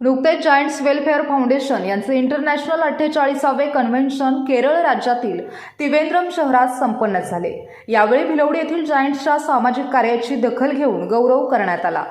नुकतेच giants welfare foundation यांचे international अठ्ठेचाळीसावे कन्व्हेन्शन केरळ राज्यातील त्रिवेंद्रम शहरात संपन्न झाले. यावेळी भिलवडी येथील जायंट्सच्या सामाजिक कार्याची दखल घेऊन गौरव करण्यात आला.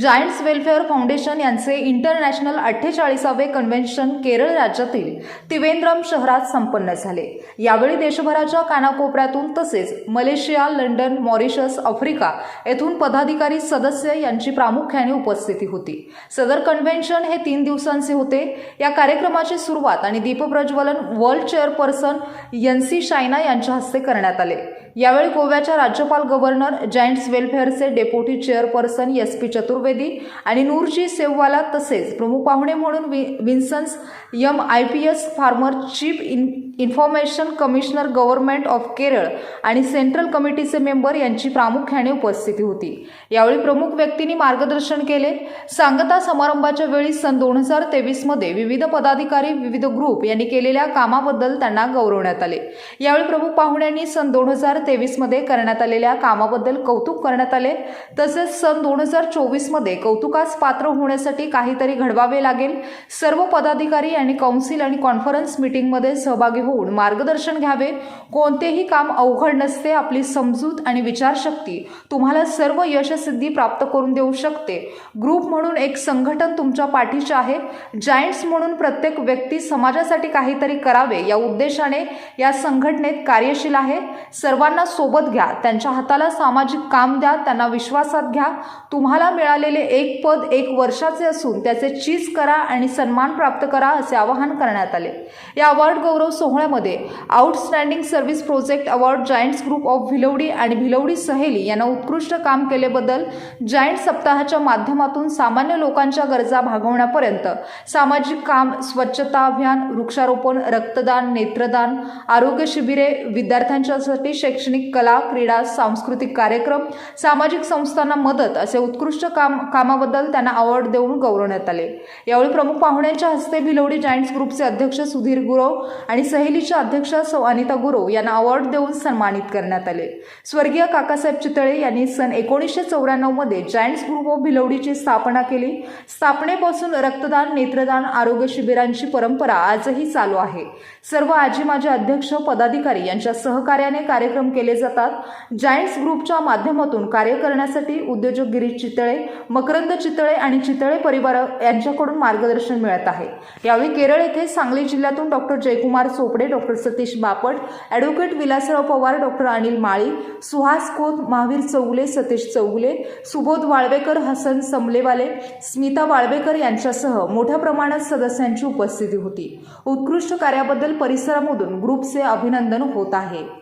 जायंट्स वेलफेअर फाउंडेशन यांचे इंटरनॅशनल अठ्ठेचाळीसावे कन्व्हेन्शन केरळ राज्यातील त्रिवेंद्रम शहरात संपन्न झाले. यावेळी देशभराच्या कानाकोपऱ्यातून तसेच मलेशिया लंडन मॉरिशस आफ्रिका येथून पदाधिकारी सदस्य यांची प्रामुख्याने उपस्थिती होती. सदर कन्व्हेन्शन हे तीन दिवसांचे होते. या कार्यक्रमाची सुरुवात आणि दीपप्रज्वलन वर्ल्ड चेअरपर्सन यन्सी शायना यांच्या हस्ते करण्यात आले. यावेळी गोव्याच्या राज्यपाल governor giants वेलफेअरचे deputy chairperson S P Chaturvedi आणि नूरजी सेववाला तसेच प्रमुख पाहुणे म्हणून V Vincent M I P S former chief in information commissioner government of Kerala आणि सेंट्रल कमिटीचे मेंबर यांची प्रामुख्याने उपस्थिती होती. यावेळी प्रमुख व्यक्तींनी मार्गदर्शन केले. सांगता समारंभाच्या वेळी सन दोन हजार तेवीसमध्ये विविध पदाधिकारी विविध ग्रुप यांनी केलेल्या कामाबद्दल त्यांना गौरवण्यात आले. यावेळी प्रमुख पाहुण्यांनी सन दोन हजार तेवीसमध्ये करण्यात आलेल्या कामाबद्दल कौतुक करण्यात आले. तसेच सन दोन हजार चोवीसमध्ये कौतुकास पात्र होण्यासाठी काहीतरी घडवावे लागेल. सर्व पदाधिकारी आणि कौन्सिल आणि कॉन्फरन्स मीटिंगमध्ये सहभागी होऊन मार्गदर्शन घ्यावे. कोणतेही काम अवघड नसते आपली समजूत आणि विचारशक्ती तुम्हाला सर्व यशसिद्धी प्राप्त करून देऊ शकते. ग्रुप म्हणून एक संघटन तुमच्या पाठीचे आहे. जायंट्स म्हणून प्रत्येक व्यक्ती समाजासाठी काहीतरी करावे या उद्देशाने या संघटनेत कार्यशील आहे. सर्वांना सोबत घ्या त्यांच्या हाताला सामाजिक काम द्या त्यांना विश्वासात घ्या. तुम्हाला मिळालेले एक पद एक वर्षाचे असून त्याचे चीज करा आणि सन्मान प्राप्त करा असे आवाहन करण्यात आले. या अवॉर्ड गौरव सोहळ्यामध्ये outstanding service project award giants group of Bhilwadi आणि भिलवडी सहेली यांना उत्कृष्ट काम केलेबद्दल जायंट सप्ताहाच्या माध्यमातून सामान्य लोकांच्या गरजा भागवण्यापर्यंत सामाजिक काम स्वच्छता अभियान वृक्षारोपण रक्तदान नेत्रदान आरोग्य शिबिरे विद्यार्थ्यांच्यासाठी शैक्षणिक शैक्षणिक कला क्रीडा सांस्कृतिक कार्यक्रम सामाजिक संस्थांना मदत असे उत्कृष्ट काम कामाबद्दल त्यांना अवॉर्ड देऊन गौरवण्यात आले. यावेळी प्रमुख पाहुण्यांच्या हस्ते भिलवडी जायंट्स ग्रुपचे अध्यक्ष सुधीर गुरव आणि सहेलीच्या अध्यक्ष सौ अनिता गुरव यांना अवॉर्ड देऊन सन्मानित करण्यात आले. स्वर्गीय काकासाहेब चितळे यांनी सन एकोणीसशे चौऱ्याण्णवमध्ये जायंट्स ग्रुप ऑफ भिलवडीची स्थापना केली. स्थापनेपासून रक्तदान नेत्रदान आरोग्य शिबिरांची परंपरा आजही चालू आहे. सर्व आजी माझे अध्यक्ष पदाधिकारी यांच्या सहकार्याने कार्यक्रम केले जातात. जायंट्स ग्रुपच्या माध्यमातून कार्य करण्यासाठी उद्योजक गिरीश चितळे मकरंद चितळे आणि चितळे परिवार यांच्याकडून मार्गदर्शन मिळत आहे. यावेळी केरळ येथे सांगली जिल्ह्यातून doctor Jaykumar Chopade doctor Satish Bapat advocate Vilasrao Pawar doctor Anil Mali Suhas Khot Mahavir Chougule Satish Chougule Subodh Walvekar Hasan Samlewale Smita Walvekar यांच्यासह मोठ्या प्रमाणात सदस्यांची उपस्थिती होती. उत्कृष्ट कार्याबद्दल परिसरामधून ग्रुपचे अभिनंदन होत आहे.